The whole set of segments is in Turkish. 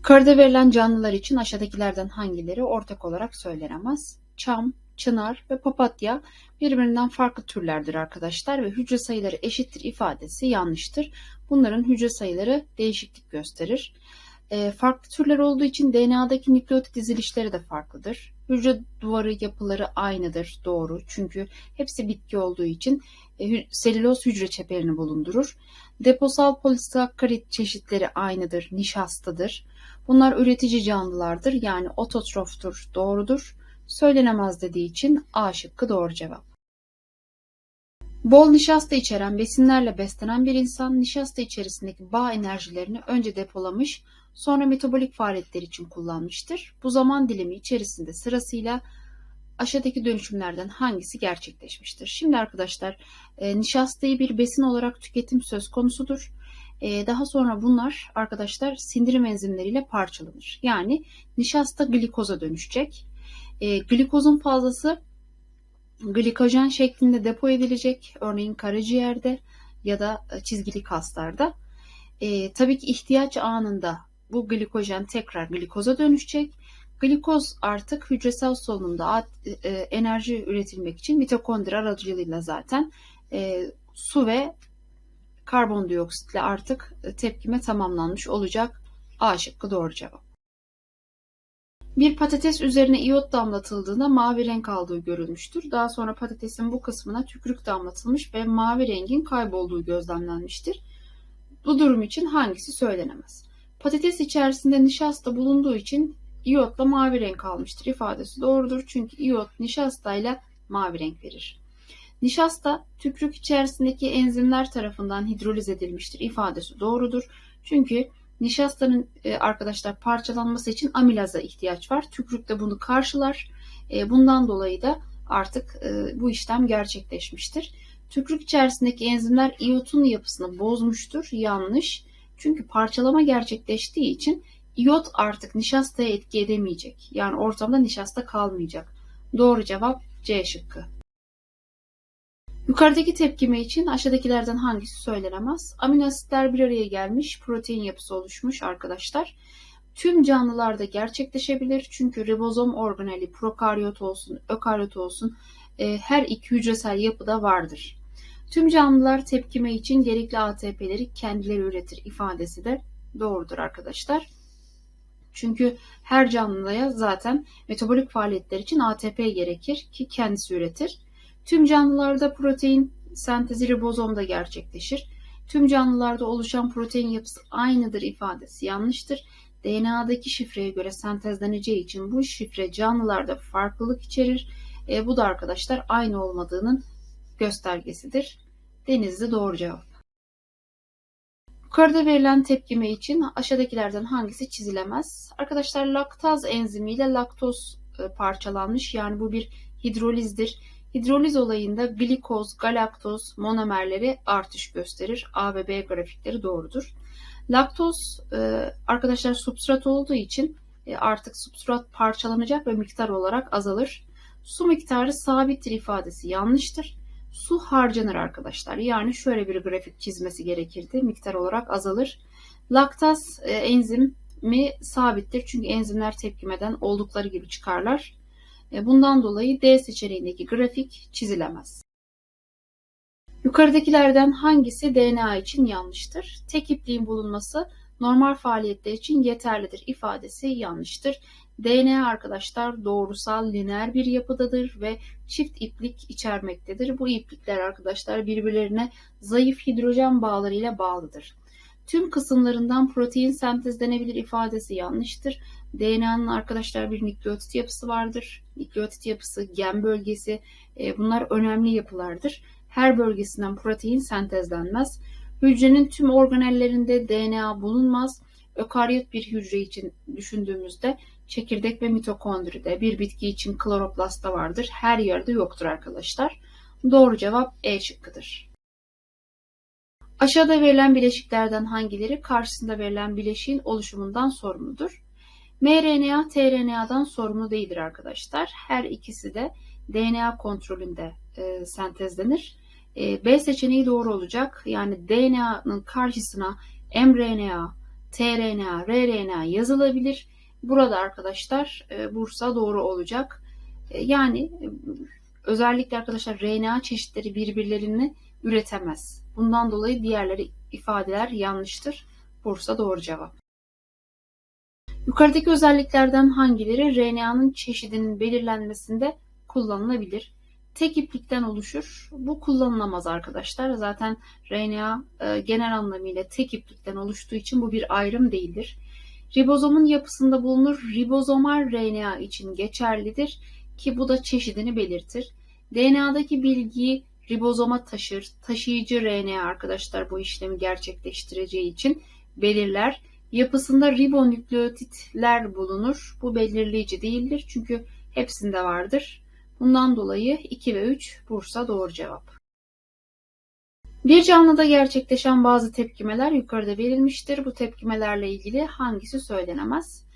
Yukarıda verilen canlılar için aşağıdakilerden hangileri ortak olarak söylenemez? Çam, çınar ve papatya birbirinden farklı türlerdir arkadaşlar ve hücre sayıları eşittir ifadesi yanlıştır. Bunların hücre sayıları değişiklik gösterir. E, farklı türler olduğu için DNA'daki nükleotit dizilişleri de farklıdır. Hücre duvarı yapıları aynıdır, doğru. Çünkü hepsi bitki olduğu için e, selüloz hücre çeperini bulundurur. Deposal polisakkarit çeşitleri aynıdır, nişastadır. Bunlar üretici canlılardır yani ototroftur, doğrudur. Söylenemez dediği için A şıkkı doğru cevap. Bol nişasta içeren besinlerle beslenen bir insan nişasta içerisindeki bağ enerjilerini önce depolamış, sonra metabolik faaliyetler için kullanmıştır. Bu zaman dilimi içerisinde sırasıyla aşağıdaki dönüşümlerden hangisi gerçekleşmiştir? Şimdi arkadaşlar e, nişastayı bir besin olarak tüketim söz konusudur. E, daha sonra bunlar arkadaşlar sindirim enzimleriyle parçalanır. Yani nişasta glikoza dönüşecek. E, glikozun fazlası glikojen şeklinde depo edilecek. Örneğin karaciğerde ya da çizgili kaslarda. E, tabii ki ihtiyaç anında bu glikojen tekrar glikoza dönüşecek. Glikoz artık hücresel solunumda e, enerji üretilmek için mitokondri aracılığıyla zaten e, su ve karbondioksitle artık tepkime tamamlanmış olacak. A şıkkı doğru cevap. Bir patates üzerine iyot damlatıldığında mavi renk aldığı görülmüştür. Daha sonra patatesin bu kısmına tükürük damlatılmış ve mavi rengin kaybolduğu gözlemlenmiştir. Bu durum için hangisi söylenemez? Patates içerisinde nişasta bulunduğu için iyotla mavi renk almıştır ifadesi doğrudur. Çünkü iyot nişastayla mavi renk verir. Nişasta tükürük içerisindeki enzimler tarafından hidroliz edilmiştir ifadesi doğrudur. Çünkü nişastanın e, arkadaşlar parçalanması için amilaza ihtiyaç var. Tükürük de bunu karşılar. E, bundan dolayı da artık e, bu işlem gerçekleşmiştir. Tükürük içerisindeki enzimler iyotun yapısını bozmuştur. Yanlış. Çünkü parçalama gerçekleştiği için iyot artık nişastaya etki edemeyecek. Yani ortamda nişasta kalmayacak. Doğru cevap C şıkkı. Yukarıdaki tepkime için aşağıdakilerden hangisi söylenemez? Amino asitler bir araya gelmiş, protein yapısı oluşmuş arkadaşlar. Tüm canlılarda gerçekleşebilir çünkü ribozom organeli prokaryot olsun, ökaryot olsun e, her iki hücresel yapıda vardır. Tüm canlılar tepkime için gerekli ATP'leri kendileri üretir ifadesi de doğrudur arkadaşlar. Çünkü her canlıya zaten metabolik faaliyetler için ATP gerekir ki kendisi üretir. Tüm canlılarda protein sentezi ribozomda gerçekleşir. Tüm canlılarda oluşan protein yapısı aynıdır ifadesi yanlıştır. DNA'daki şifreye göre sentezleneceği için bu şifre canlılarda farklılık içerir. E, bu da arkadaşlar aynı olmadığının göstergesidir. Denizli doğru cevap. Yukarıda verilen tepkime için aşağıdakilerden hangisi çizilemez? Arkadaşlar laktaz enzimiyle laktoz e, parçalanmış. Yani bu bir hidrolizdir. Hidroliz olayında glikoz, galaktoz monomerleri artış gösterir. A ve B grafikleri doğrudur. Laktoz e, arkadaşlar substrat olduğu için e, artık substrat parçalanacak ve miktar olarak azalır. Su miktarı sabittir ifadesi yanlıştır. Su harcanır arkadaşlar. Yani şöyle bir grafik çizmesi gerekirdi. Miktar olarak azalır. Laktaz e, enzimi sabittir. Çünkü enzimler tepkimeden oldukları gibi çıkarlar. E, bundan dolayı D seçeneğindeki grafik çizilemez. Yukarıdakilerden hangisi DNA için yanlıştır? Tek ipliğin bulunması normal faaliyetler için yeterlidir ifadesi yanlıştır. DNA arkadaşlar doğrusal lineer bir yapıdadır ve çift iplik içermektedir. Bu iplikler arkadaşlar birbirlerine zayıf hidrojen bağlarıyla bağlıdır. Tüm kısımlarından protein sentezlenebilir ifadesi yanlıştır. DNA'nın arkadaşlar bir nükleotit yapısı vardır. Nükleotit yapısı, gen bölgesi e, bunlar önemli yapılardır. Her bölgesinden protein sentezlenmez. Hücrenin tüm organellerinde DNA bulunmaz. Ökaryot bir hücre için düşündüğümüzde çekirdek ve mitokondride, bir bitki için kloroplastta vardır. Her yerde yoktur arkadaşlar. Doğru cevap E şıkkıdır. Aşağıda verilen bileşiklerden hangileri karşısında verilen bileşiğin oluşumundan sorumludur? mRNA, tRNA'dan sorumlu değildir arkadaşlar. Her ikisi de DNA kontrolünde e, sentezlenir. E, B seçeneği doğru olacak. Yani DNA'nın karşısına mRNA tRNA, rRNA yazılabilir. Burada arkadaşlar e, Bursa doğru olacak. E, yani özellikle arkadaşlar RNA çeşitleri birbirlerini üretemez. Bundan dolayı diğerleri ifadeler yanlıştır. Bursa doğru cevap. Yukarıdaki özelliklerden hangileri RNA'nın çeşidinin belirlenmesinde kullanılabilir? Tek iplikten oluşur. Bu kullanılamaz arkadaşlar. Zaten RNA e, genel anlamıyla tek iplikten oluştuğu için bu bir ayrım değildir. Ribozomun yapısında bulunur. Ribozomal RNA için geçerlidir ki bu da çeşidini belirtir. DNA'daki bilgiyi ribozoma taşır. Taşıyıcı RNA arkadaşlar bu işlemi gerçekleştireceği için belirler. Yapısında ribonükleotitler bulunur. Bu belirleyici değildir çünkü hepsinde vardır. Bundan dolayı 2 ve 3 Bursa doğru cevap. Bir canlıda gerçekleşen bazı tepkimeler yukarıda verilmiştir. Bu tepkimelerle ilgili hangisi söylenemez?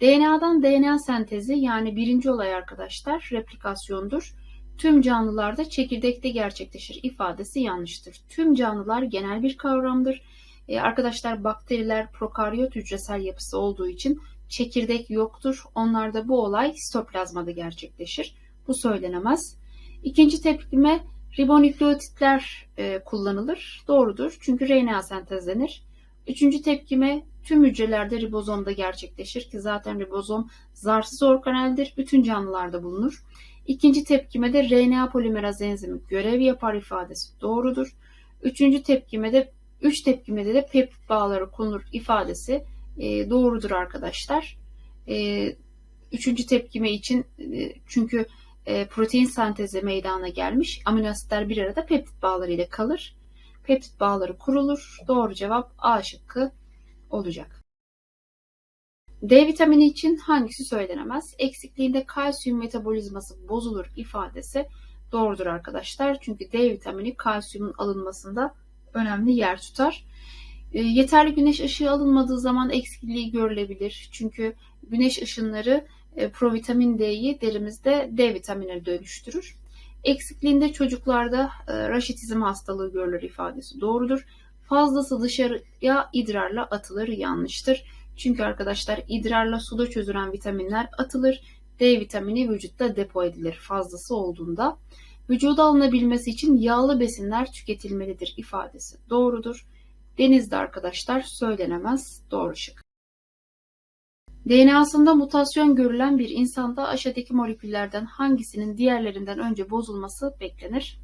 DNA'dan DNA sentezi yani birinci olay arkadaşlar replikasyondur. Tüm canlılarda çekirdekte gerçekleşir ifadesi yanlıştır. Tüm canlılar genel bir kavramdır. Ee, arkadaşlar bakteriler prokaryot hücresel yapısı olduğu için çekirdek yoktur. Onlarda bu olay sitoplazmada gerçekleşir. Bu söylenemez. İkinci tepkime ribonükleotitler e, kullanılır. Doğrudur. Çünkü RNA sentezlenir. Üçüncü tepkime tüm hücrelerde ribozomda gerçekleşir ki zaten ribozom zarsız organeldir. Bütün canlılarda bulunur. İkinci tepkime de RNA polimeraz enzimi görev yapar ifadesi doğrudur. Üçüncü tepkime de üç tepkimede de peptit bağları konulur ifadesi e, doğrudur arkadaşlar. E, üçüncü tepkime için e, çünkü protein sentezi meydana gelmiş. Amino asitler bir arada peptit bağları ile kalır. Peptit bağları kurulur. Doğru cevap A şıkkı olacak. D vitamini için hangisi söylenemez? Eksikliğinde kalsiyum metabolizması bozulur ifadesi doğrudur arkadaşlar. Çünkü D vitamini kalsiyumun alınmasında önemli yer tutar. E, yeterli güneş ışığı alınmadığı zaman eksikliği görülebilir. Çünkü güneş ışınları e, provitamin D'yi derimizde D vitaminine dönüştürür. Eksikliğinde çocuklarda e, raşitizm hastalığı görülür ifadesi doğrudur. Fazlası dışarıya idrarla atılır yanlıştır. Çünkü arkadaşlar idrarla suda çözülen vitaminler atılır. D vitamini vücutta depo edilir fazlası olduğunda. Vücuda alınabilmesi için yağlı besinler tüketilmelidir ifadesi doğrudur. Denizde arkadaşlar söylenemez doğru şık. DNA'sında mutasyon görülen bir insanda aşağıdaki moleküllerden hangisinin diğerlerinden önce bozulması beklenir?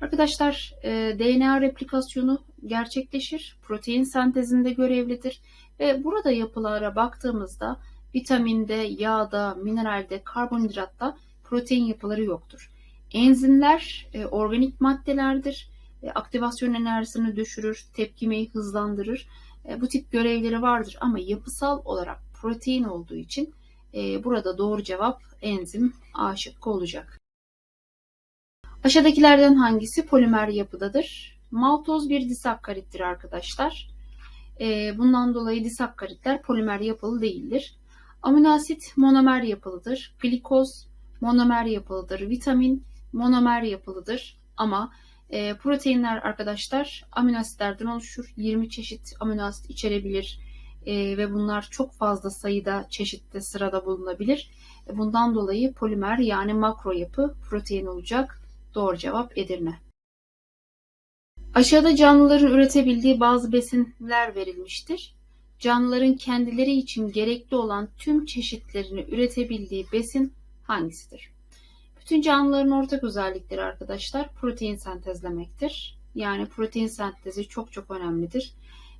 Arkadaşlar e, DNA replikasyonu gerçekleşir. Protein sentezinde görevlidir. Ve burada yapılara baktığımızda vitaminde, yağda, mineralde, karbonhidratta protein yapıları yoktur. Enzimler e, organik maddelerdir. E, aktivasyon enerjisini düşürür, tepkimeyi hızlandırır. E, bu tip görevleri vardır ama yapısal olarak protein olduğu için e, burada doğru cevap enzim A şıkkı olacak. Aşağıdakilerden hangisi polimer yapıdadır? Maltoz bir disakkarittir arkadaşlar. E, bundan dolayı disakkaritler polimer yapılı değildir. Amino asit monomer yapılıdır. Glikoz monomer yapılıdır. Vitamin monomer yapılıdır. Ama e, proteinler arkadaşlar amino asitlerden oluşur. 20 çeşit amino asit içerebilir e, ve bunlar çok fazla sayıda çeşitte sırada bulunabilir. E, bundan dolayı polimer yani makro yapı protein olacak. Doğru cevap Edirne. Aşağıda canlıların üretebildiği bazı besinler verilmiştir. Canlıların kendileri için gerekli olan tüm çeşitlerini üretebildiği besin hangisidir? Bütün canlıların ortak özellikleri arkadaşlar protein sentezlemektir. Yani protein sentezi çok çok önemlidir.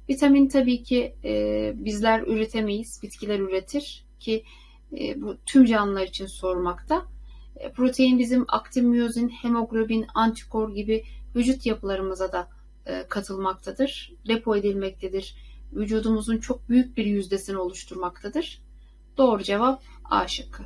Vitamin tabii ki e, bizler üretemeyiz, bitkiler üretir ki e, bu tüm canlılar için sormakta. E, protein bizim aktin miyozin, hemoglobin, antikor gibi vücut yapılarımıza da e, katılmaktadır, depo edilmektedir. Vücudumuzun çok büyük bir yüzdesini oluşturmaktadır. Doğru cevap A şıkkı.